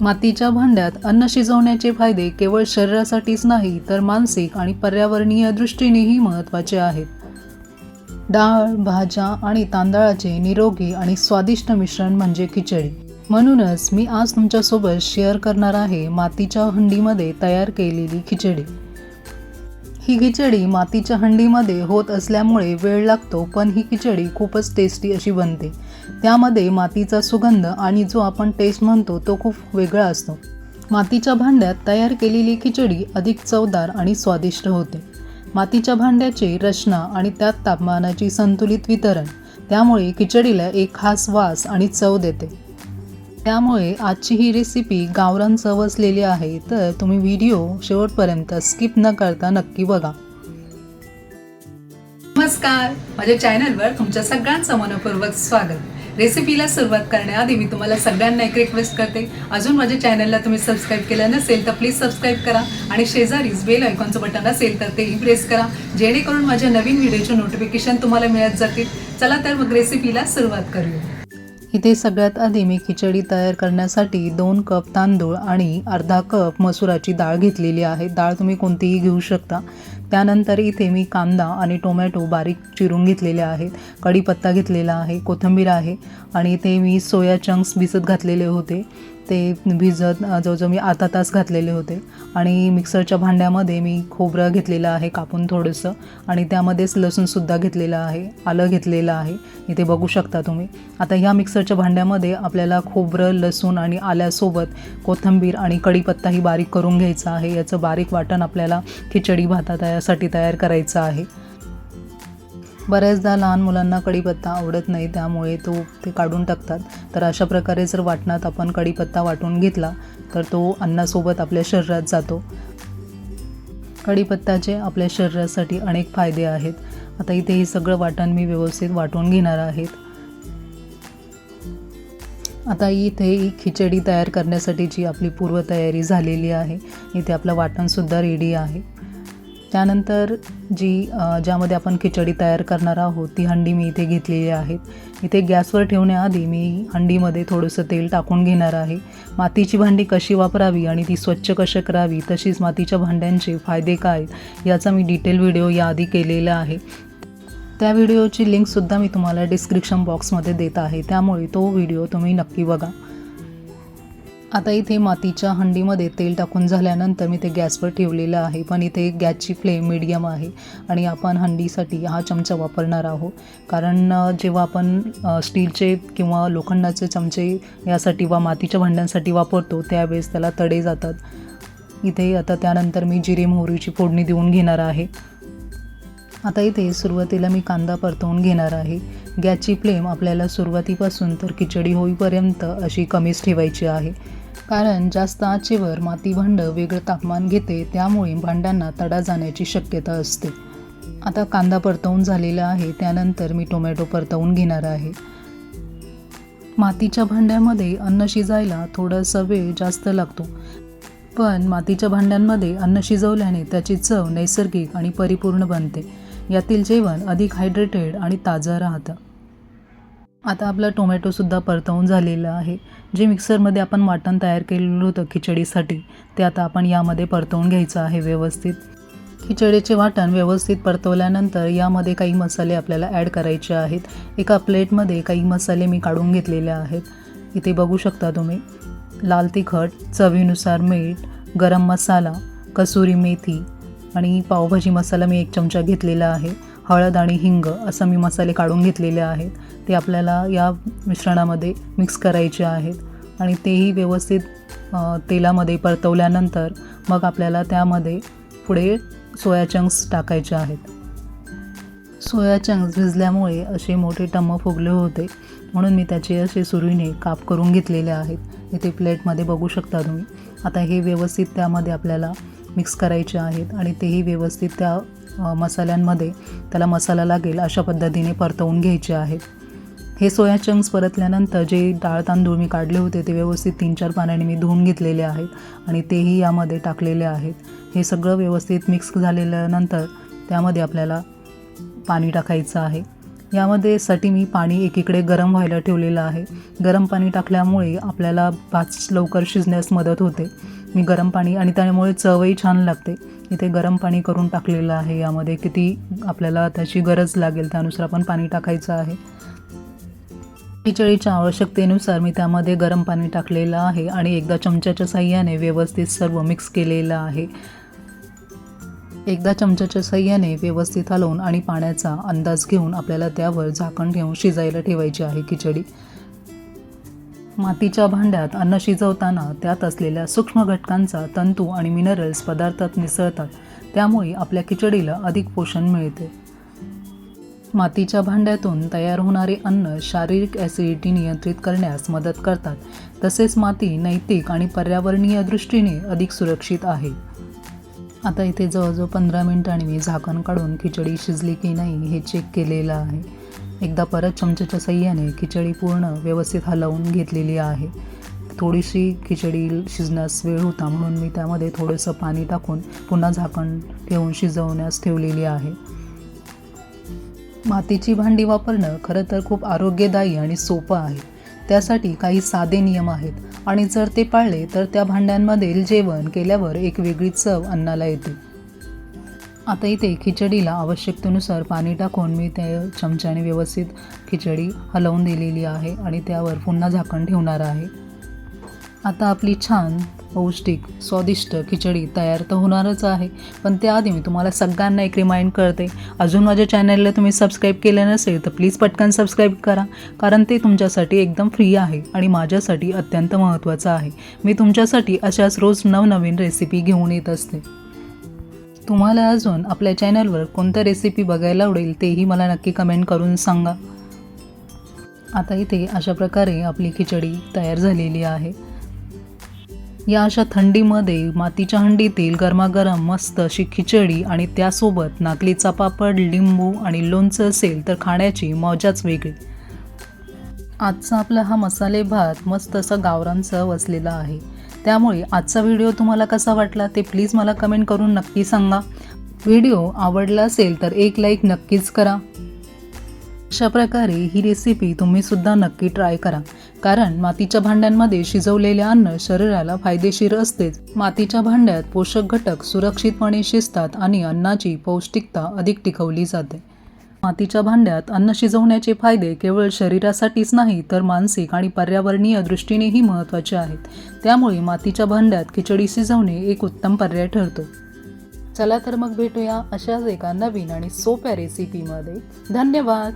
मातीच्या भांड्यात अन्न शिजवण्याचे फायदे केवळ शरीरासाठीच नाही तर मानसिक आणि पर्यावरणीय दृष्टीनेही महत्त्वाचे आहेत. डाळ भाज्या आणि तांदळाचे निरोगी आणि स्वादिष्ट मिश्रण म्हणजे खिचडी. म्हणूनच मी आज तुमच्यासोबत शेअर करणार आहे मातीच्या हंडीमध्ये तयार केलेली खिचडी. ही खिचडी मातीच्या हंडीमध्ये होत असल्यामुळे वेळ लागतो पण ही खिचडी खूपच टेस्टी अशी बनते. त्यामध्ये मातीचा सुगंध आणि जो आपण टेस्ट म्हणतो तो खूप वेगळा असतो. मातीच्या भांड्यात तयार केलेली खिचडी अधिक चवदार आणि स्वादिष्ट होते. मातीच्या भांड्याची रचना आणि त्यात तापमानाची संतुलित वितरण त्यामुळे खिचडीला एक खास वास आणि चव देते. त्यामुळे आजची ही रेसिपी गावरान चव असलेली आहे तर तुम्ही व्हिडिओ शेवटपर्यंत स्किप न करता नक्की बघा. नमस्कार माझ्या चॅनलवर तुमच्या सगळ्यांचं मनपूर्वक स्वागत. रेसिपीला सुरुवात करण्याआधी मी तुम्हाला सगळ्यांना एक रिक्वेस्ट करते. अजून माझ्या चॅनलला तुम्ही सबस्क्राईब केलं नसेल तर प्लीज सबस्क्राईब करा आणि शेजारीच बेल आयकॉनचं बटन असेल तर तेही प्रेस करा. जेणेकरून माझ्या नवीन व्हिडिओचे नोटिफिकेशन तुम्हाला मिळत जातील. चला तर मग रेसिपीला सुरुवात करूया. इथे सगळ्यात आधी मी खिचडी तयार करण्यासाठी दोन कप तांदूळ आणि अर्धा कप मसुराची डाळ घेतलेली आहे. डाळ तुम्ही कोणतीही घेऊ शकता. त्यानंतर इथे मी कांदा आणि टोमॅटो बारीक चिरून घेतलेले आहेत. कढीपत्ता घेतलेला आहे. कोथिंबीर आहे. आणि इथे मी सोया चंक्स भिजत घातलेले होते. ते भिजत जवळजवळ मी अर्धा तास घातलेले होते. आणि मिक्सरच्या भांड्यामध्ये मी खोबरं घेतलेलं आहे कापून थोडंसं. आणि त्यामध्येच लसूणसुद्धा घेतलेलं आहे आलं घेतलेलं आहे. इथे बघू शकता तुम्ही. आता ह्या मिक्सरच्या भांड्यामध्ये आपल्याला खोबरं लसूण आणि आल्यासोबत कोथिंबीर आणि कढीपत्ताही बारीक करून घ्यायचा आहे. याचं बारीक वाटण आपल्याला खिचडी भाता तयासाठी तयार करायचं आहे. बऱ्याचदा लहान मुलांना कढीपत्ता आवडत नाही त्यामुळे तो ते काढून टाकतात. तर अशा प्रकारे जर वाटणात आपण कढीपत्ता वाटून घेतला तर तो अन्नासोबत आपल्या शरीरात जातो. कढीपत्ताचे आपल्या शरीरासाठी अनेक फायदे आहेत. आता इथे हे सगळं वाटण मी व्यवस्थित वाटून घेणार आहेत आता इथे ही खिचडी तयार करण्यासाठी जी आपली पूर्वतयारी झालेली आहे इथे आपलं वाटणसुद्धा रेडी आहे. त्यानंतर जी ज्यामध्ये आपण खिचडी तयार करणार आहोत ती हंडी मी इथे घेतलेली आहे. इथे गॅसवर ठेवण्याआधी मी हंडीमध्ये थोडंसं तेल टाकून घेणार आहे. मातीची भांडी कशी वापरावी आणि ती स्वच्छ कशी करावी तशीच मातीच्या भांड्यांचे फायदे काय याचा मी डिटेल व्हिडिओ याआधी केलेला आहे. त्या व्हिडिओची लिंकसुद्धा मी तुम्हाला डिस्क्रिप्शन बॉक्समध्ये देत आहे. त्यामुळे तो व्हिडिओ तुम्ही नक्की बघा. आता इथे मातीच्या हंडीमध्ये तेल टाकून झाल्यानंतर मी ते गॅसवर ठेवलेलं आहे. पण इथे गॅसची फ्लेम मिडियम आहे आणि आपण हंडीसाठी हा चमचा वापरणार आहोत. कारण जेव्हा आपण स्टीलचे किंवा लोखंडाचे चमचे यासाठी वा मातीच्या भांड्यांसाठी वापरतो त्यावेळेस त्याला तडे जातात. इथे आता त्यानंतर मी जिरे मोहरीची फोडणी देऊन घेणार आहे. आता इथे सुरुवातीला मी कांदा परतवून घेणार आहे. गॅसची फ्लेम आपल्याला सुरुवातीपासून तर खिचडी होईपर्यंत अशी कमीच ठेवायची आहे. कारण जास्त आचेवर माती भांडं वेगळं तापमान घेते त्यामुळे भांड्यांना तडा जाण्याची शक्यता असते. आता कांदा परतवून झालेला आहे त्यानंतर मी टोमॅटो परतवून घेणार आहे. मातीच्या भांड्यामध्ये अन्न शिजायला थोडासा वेळ जास्त लागतो. पण मातीच्या भांड्यांमध्ये अन्न शिजवल्याने त्याची चव नैसर्गिक आणि परिपूर्ण बनते. यातील जेवण अधिक हायड्रेटेड आणि ताजं राहतं. आता आपला टोमॅटोसुद्धा परतवून झालेला आहे. जे मिक्सरमध्ये आपण वाटण तयार केलेलं होतं खिचडीसाठी ते आता आपण यामध्ये परतवून घ्यायचं आहे व्यवस्थित. खिचडीचे वाटण व्यवस्थित परतवल्यानंतर यामध्ये काही मसाले आपल्याला ॲड करायचे आहेत. एका प्लेटमध्ये काही मसाले मी काढून घेतलेले आहेत. इथे बघू शकता तुम्ही. लाल तिखट चवीनुसार मीठ गरम मसाला कसुरी मेथी आणि पावभाजी मसाला मी एक चमचा घेतलेला आहे. हळद आणि हिंग असं मी मसाले काढून घेतलेले आहेत. ते आपल्याला या मिश्रणामध्ये मिक्स करायचे आहेत. आणि तेही व्यवस्थित तेलामध्ये परतवल्यानंतर मग आपल्याला त्यामध्ये पुढे सोया चंक्स टाकायचे आहेत. सोया चंक्स भिजल्यामुळे असे मोठे टम्म फुगले होते. म्हणून मी त्याचे असे सुरीने काप करून घेतलेले आहेत. इथे प्लेटमध्ये बघू शकता तुम्ही. आता हे व्यवस्थित त्यामध्ये आपल्याला मिक्स करायचे आहेत आणि तेही व्यवस्थित त्या मसाल्यांमध्ये त्याला मसाला लागेल अशा पद्धतीने परतवून घ्यायचे आहेत. हे सोया चंक्स परतल्यानंतर जे डाळ तांदूळ मी काढले होते ते व्यवस्थित तीन चार पाण्याने मी धुवून घेतलेले आहेत आणि तेही यामध्ये टाकलेले आहेत. हे सगळं व्यवस्थित मिक्स झालेल्यानंतर त्यामध्ये आपल्याला पाणी टाकायचं आहे. यामध्ये साठी मी पाणी एकीकडे गरम व्हायला ठेवलेलं आहे. गरम पाणी टाकल्यामुळे आपल्याला भात लवकर शिजण्यास मदत होते. मी गरम पाणी आणि त्यामुळे चवही छान लागते. इथे गरम पाणी करून टाकलेलं आहे यामध्ये. किती आपल्याला त्याची गरज लागेल त्यानुसार आपण पाणी टाकायचं आहे. खिचडीच्या आवश्यकतेनुसार मी त्यामध्ये गरम पाणी टाकलेलं आहे आणि एकदा चमच्याच्या साह्याने व्यवस्थित सर्व मिक्स केलेलं आहे. एकदा चमच्याच्या सहाय्याने व्यवस्थित हलवून आणि पाण्याचा अंदाज घेऊन आपल्याला त्यावर झाकण ठेवून शिजायला ठेवायची आहे खिचडी. मातीच्या भांड्यात अन्न शिजवताना त्यात असलेल्या सूक्ष्म घटकांचा तंतू आणि मिनरल्स पदार्थात मिसळतात. त्यामुळे आपल्या खिचडीला अधिक पोषण मिळते. मातीच्या भांड्यातून तयार होणारे अन्न शारीरिक ॲसिडिटी नियंत्रित करण्यास मदत करतात. तसेच माती नैतिक आणि पर्यावरणीय दृष्टीने अधिक सुरक्षित आहे. आता इथे जवळजवळ पंधरा मिनिटांनी मी झाकण काढून खिचडी शिजली की नाही हे चेक केलेलं आहे. एकदा परत चमच्याच्या सह्याने खिचडी पूर्ण व्यवस्थित हलवून घेतलेली आहे. थोडीशी खिचडी शिजण्यास वेळ होता म्हणून मी त्यामध्ये थोडंसं पाणी टाकून पुन्हा झाकण ठेवून शिजवण्यास ठेवलेली आहे. मातीची भांडी वापरणं खरं तर खूप आरोग्यदायी आणि सोपं आहे. त्यासाठी काही साधे नियम आहेत आणि जर ते पाळले तर त्या भांड्यांमधील जेवण केल्यावर एक वेगळी चव अन्नाला येते. आता इथे खिचडीला आवश्यकतेनुसार पाणी टाकून मी त्या चमच्याने व्यवस्थित खिचडी हलवून दिलेली आहे आणि त्यावर पुन्हा झाकण ठेवणार आहे. आता आपली छान पौष्टिक स्वादिष्ट खिचडी तयार तर होणारच आहे पण त्याआधी मी तुम्हाला सगळ्यांना एक रिमाइंड करते. अजून माझ्या चॅनलला तुम्ही सबस्क्राईब केलं नसेल तर प्लीज पटकन सबस्क्राईब करा कारण ते तुमच्यासाठी एकदम फ्री आहे आणि माझ्यासाठी अत्यंत महत्त्वाचं आहे. मी तुमच्यासाठी अशाच रोज नवनवीन रेसिपी घेऊन येत असते. तुम्हाला अजून आपल्या चॅनलवर कोणत्या रेसिपी बघायला आवडेल तेही मला नक्की कमेंट करून सांगा. आता इथे अशा प्रकारे आपली खिचडी तयार झालेली आहे. या अशा थंडीमध्ये मातीच्या हंडीतील गरमागरम मस्त अशी खिचडी आणि त्यासोबत नागलीचा पापड लिंबू आणि लोणचं असेल तर खाण्याची मजाच वेगळी. आजचा आपला हा मसाले भात मस्त असा गावरान वसलेला आहे. त्यामुळे आजचा व्हिडिओ तुम्हाला कसा वाटला ते प्लीज मला कमेंट करून नक्की सांगा. व्हिडिओ आवडला असेल तर एक लाईक नक्कीच करा. अशा प्रकारे ही रेसिपी तुम्ही सुद्धा नक्की ट्राय करा. कारण मातीच्या भांड्यांमध्ये शिजवलेले अन्न शरीराला फायदेशीर असतेच. मातीच्या भांड्यात पोषक घटक सुरक्षितपणे शिजतात आणि अन्नाची पौष्टिकता अधिक टिकवली जाते. मातीच्या भांड्यात अन्न शिजवण्याचे फायदे केवळ शरीरासाठीच नाही तर मानसिक आणि पर्यावरणीय दृष्टीनेही महत्त्वाचे आहेत. त्यामुळे मातीच्या भांड्यात खिचडी शिजवणे एक उत्तम पर्याय ठरतो. चला तर मग भेटूया अशाच एका नवीन आणि सोप्या रेसिपीमध्ये धन्यवाद!